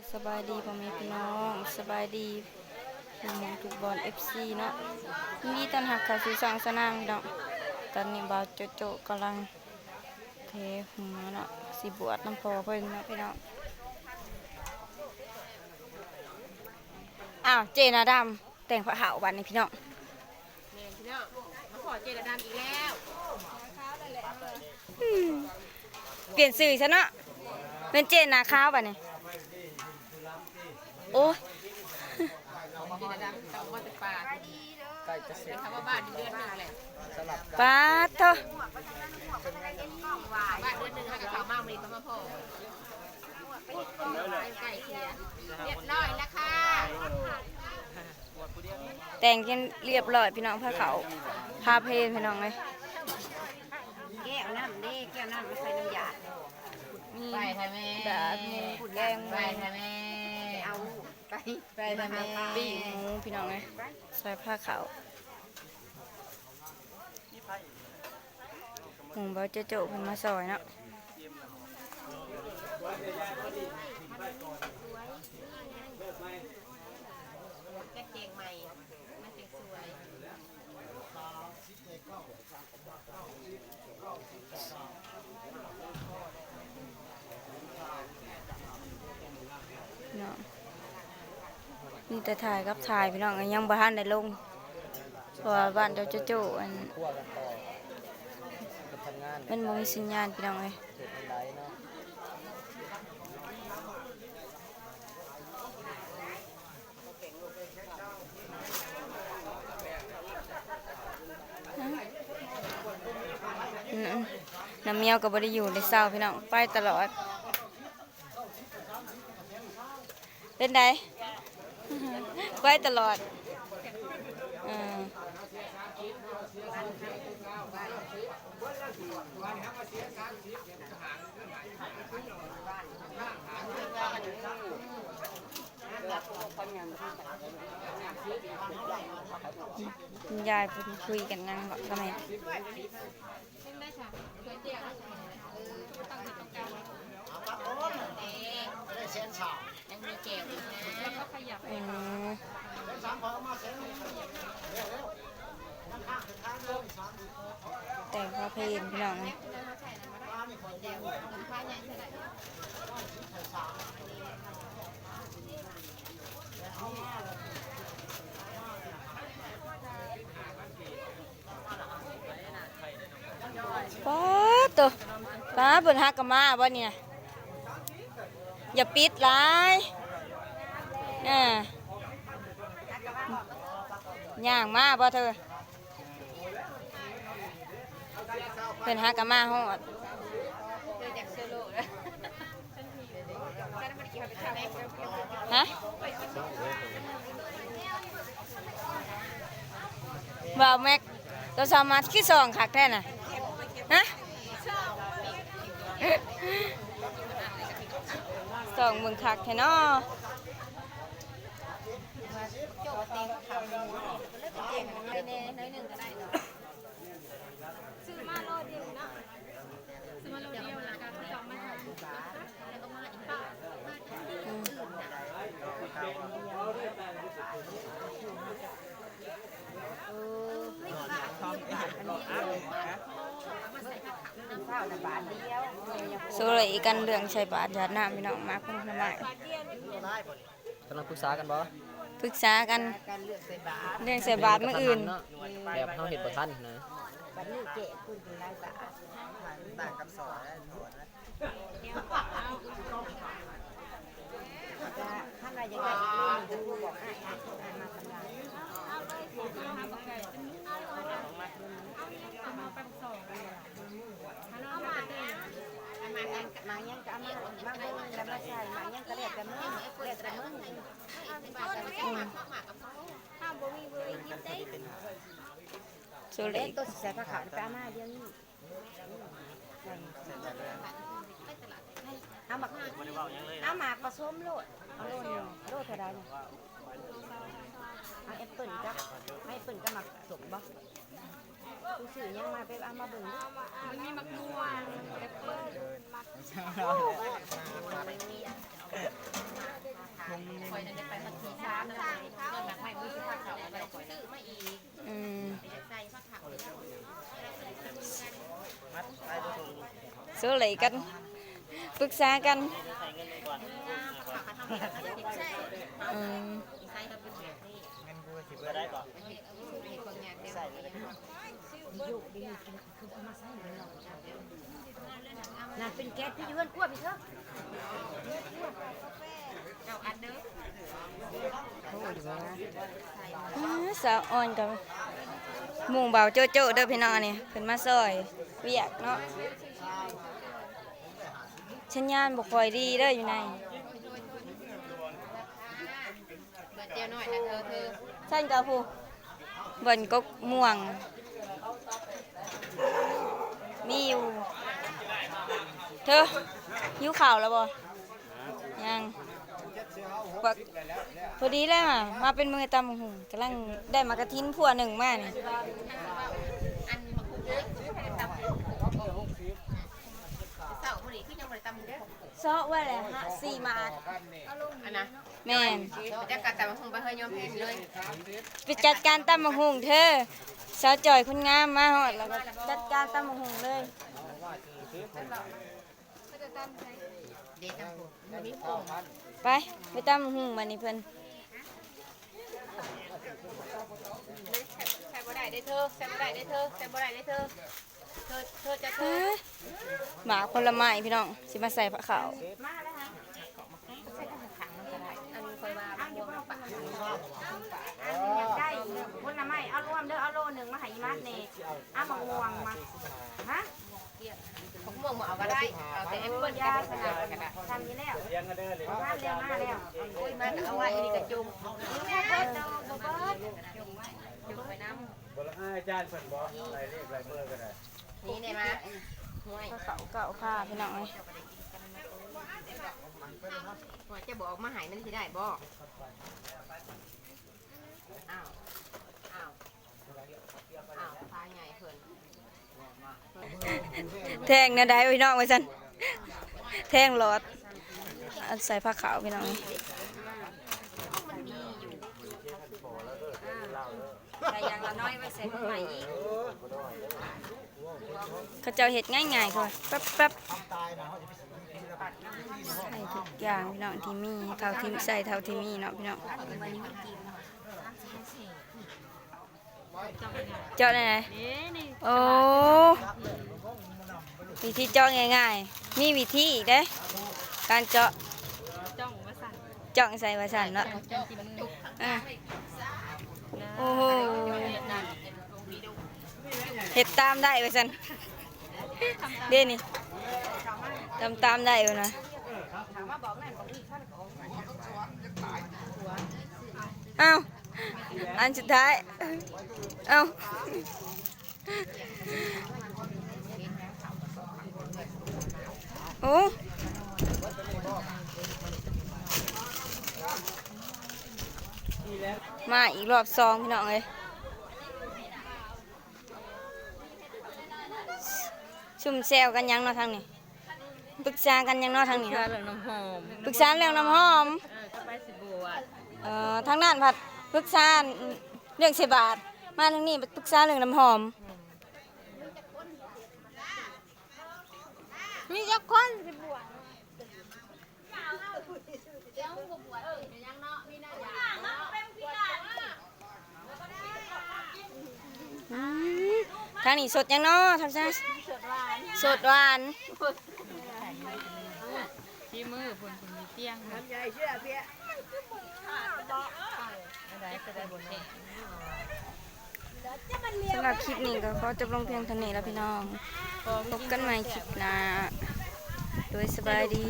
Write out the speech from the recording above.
ยสบายดีพ่อแม่พี่น้องสบายดีพี่น้องทุกบอลเอฟซีเนาะมีตันหักขาสีสังสนามเนาะตอนนี้บ่าวโจโจกำลังเทหัวเนาะสิบวชน้ำพอเพิ่นเนาะพี่น้องอ้าวเจนาดำแต่งผ้าขาววันนี้พี่น้องแม่พี่น้องมาขอเจรดามอีกแล้วอืมเปลี่ยนสื่อซะเนาะเป็นเจนาขาววันนี้ โอ้ยเจรดามกลับมาจากป่าใกล้จะเสร็จคำว่าบ้านเดือนหนึงแหละสลับปาดเถอะบ้านเดือนหนึงให้กับเขามากมีเขามาพ่อไก่เคียเรียบร้อยแล้วค่ะแต่งกันเรียบร้อยพี่น้องผ้าขาวพาเพลพี่น้องเลยแก้วน้ำเด้แก้วน้ำไม่ใส่น้ำยามีไปค่ะแม่ดาดหมูแกงหไปมูค่ะแม่เอา ไปไปค่ะแม่ปิ้หมูพี่น้องเลยใส่ผ้าขาวหมูเบาจะโจกเพิ่นมาซอยเนาะกระเจงใหม่ มันเป็นสวย พี่น้อง มีแต่ถ่ายกับถ่ายพี่น้องก็ยังบ่ทันได้ลงเพราะว่าบ้านเจ้าจะโจอันคั่วกันต่อไปทำงานมันบ่มีสัญญาณพี่น้องเลยเสร็จมันไดเนาะอืมน้ำเมียวก็บ่ได้อยู่ในเศร้าพี่น้องไปตลอดเป็นได ไปตลอดเออคุณยายพิ่นคุยกันนั่งแบอกทำไม เป็นได้ค่ะสวยเจียวเออตั้งที่ต้องการเอ๊ะยังมีเจลอีกนะแล้วก็ขยับอืมแต่งพระเพลงพี่น้องนะป๊าดตัวป้าเปิดฮักกะมาบ่เนี่ย อย่าปิดร้ายน่ะย่างมาบ่เธอเป็นฮักกะมาฮอดฮะบ่าวแม็กตัวสามารถขี้สองคักแท้น่ะฮะ สองมึงคักแท้เนาะไปเน่น้อยหนึ่งก็ได้เนาะซื้อมาโลเดียวนะซื้อมาโลเดียวแล้วกันสองมาแล้วก็มาอีกป้ามาที่อื่นนะข้าวน้ำบาทเดียว สู้เลยกันเรื่องใช้บาทหยาดน้ำพี่น้องมาพุ่งทำไมกำลังปรึกษากันบ่ปรึกษากันการเลือกใส่บาทเรื่องใส่บาทมื้ออื่นเนาะแบบเฮาเฮ็ดบ่ทันนะบัดนี้เจ๊คุณเป็นไรบาทต่างกับสอนนะสอนนะจะท่านอะไรยังไงจะรู้บอกให้อ่านอ่านมาทำงานมายังมายังก็เอามามาเบิ่งแล้วมาใส่มายังก็เรียกแต่มึงเรียกแต่มึงสู้เลเด็ยกตัวใส่ผ้าขาวไปเอามาเดี๋ยวนี้เอามาเอามาผสมโลดเอาโลดโลดเท่าไรเนี่ยเอาแอปเปิลกับไม่แอปเปิลก็มาสมบ่ กูสื่อยังมาไปเอามาเบิ่งมันมีมักม่วงแอปเปิ้ลเคอยนั่นได้ไปพักทีสามนะเรื่องหนักไม่มือสิพักเขาอะไรคอยซื้อมาอีกอืมใส่พักเขาเลยมัดไปบ่ถูกโซเลยกันปรึกษากันใส่เงินไปก่อนผักเขาทำแบบนี้ใช่อืมใส่เขาเป็นแบบนี้เงินกูสิบ่ได้บ่ เห็นคนงานเต็มใส่เลยน่ะเป็นแก๊สที่อยู่เฮือนกลัวพี่เถอะเจ้าอันเด้ออ้าสาวอ่อนกับหมุงเบาโจโจเด้อพี่น้องอันนี่เพิ่นมาซอยเวียกเนาะสัญญาณบ่ค่อยดีเด้ออยู่ในเบิดเจียวหน่อยนะเธอเธอท่านกับผู้บนกกม่วง มีอยู่ เธอหิวข่าวแล้วบ่ยังบักพอดีแล้วอะมาเป็นมือตำบักหูกำลังได้มากระทินพัวหนึ่งมากนี่มาคุยเลยตำเสาพอดีขึ้นยังบริตำ เด้อซอไว้แหละฮะสี่มาอันนะแม่นจะกัดแต่มาคงไปเฮยยอมแพ้เลยไปจัดการตำบักหูเธอสาวจ่อยคุณงามมาหอดแล้วก็จัดการตำบักหูเลยเด็กตำผมมีผมไปไปตำบักหูมานี่เพิ่นใส่บ่ได้ได้เธอใส่บ่ได้ได้เธอใส่บ่ได้ได้เธอ หมาผลไม้พี่น้องสิมาใส่ผักขาวอันคอยว่าได้ผลไม้เอารวมเด้อเอาโลหนึงมาให้อีมัดนี่เอามะม่วงมาฮะผมมองมาเอาก็ได้เอาแต่แอปเปิ้ลกับขนาดก็ได้ทำนี้แล้วเลี้ยงกันเด้อเลยมาเร็วมาแล้วโอ้ยมันเอาไว้อันนี้กระจุมแม่เบิดเด้อบ่เบิดจุมไว้จุมไว้น้ำบ่ละอาจารย์เพิ่นบ่รายเลขรายเบอร์ก็ได้ำนี่ได้มาห่วยผักขาวเก่าค่ะพี่น้องเอ้ยห่วยจะบอกมาหายมันสิได้บ่อ้าว อ้าว อ้าวพาใหญ่เพิ่นแทงนะได้พี่น้องไว้ซั่นแทงหลอดอันใส่ผักขาวพี่น้องเอ้ยใส่ยางละน้อยไว้ใส่ผักใหม่อีก เขาเจ้าเห็ดง่ายๆค่ะแป๊บๆใส่ทุกอย่างพี่น้องที่มีเท่าที่ใส่เท่าที่มีเนาะพี่น้องเจาะไหนโอ้วิธีเจาะง่ายๆ มีวิธีอีกเด้การเจาะจ้องใส่วาสันเนาะอะโอ้โห เห็ดตามได้วาสันเด่นนี่ตามตามได้อยู่นะเอ้าอันสุดท้ายเอ้าโอ้มาอีกรอบสองพี่น้องเลย ซุ่มแซวกันยังเนาะทางนี้ปรึกษากันยังเนาะทางนี้เนาะเรื่องน้ำหอมปรึกษาเรื่องน้ำหอมเออก็ไปสิบวชเอ่อทางนั้นผัดปรึกษาเรื่องเสบาทมาทางนี้ปรึกษาเรื่องน้ำหอมมีจักคนสิบวชอืมทางนี้สดยังเนาะทำซะ สดหวานที่มือเพิ่นเพิ่นมีเตียงนะสำหรับคลิปนี้ก็ขอจบลงเพียงเท่านี้แล้วพี่น้องพบกันใหม่คลิปหน้าโดยสบายดี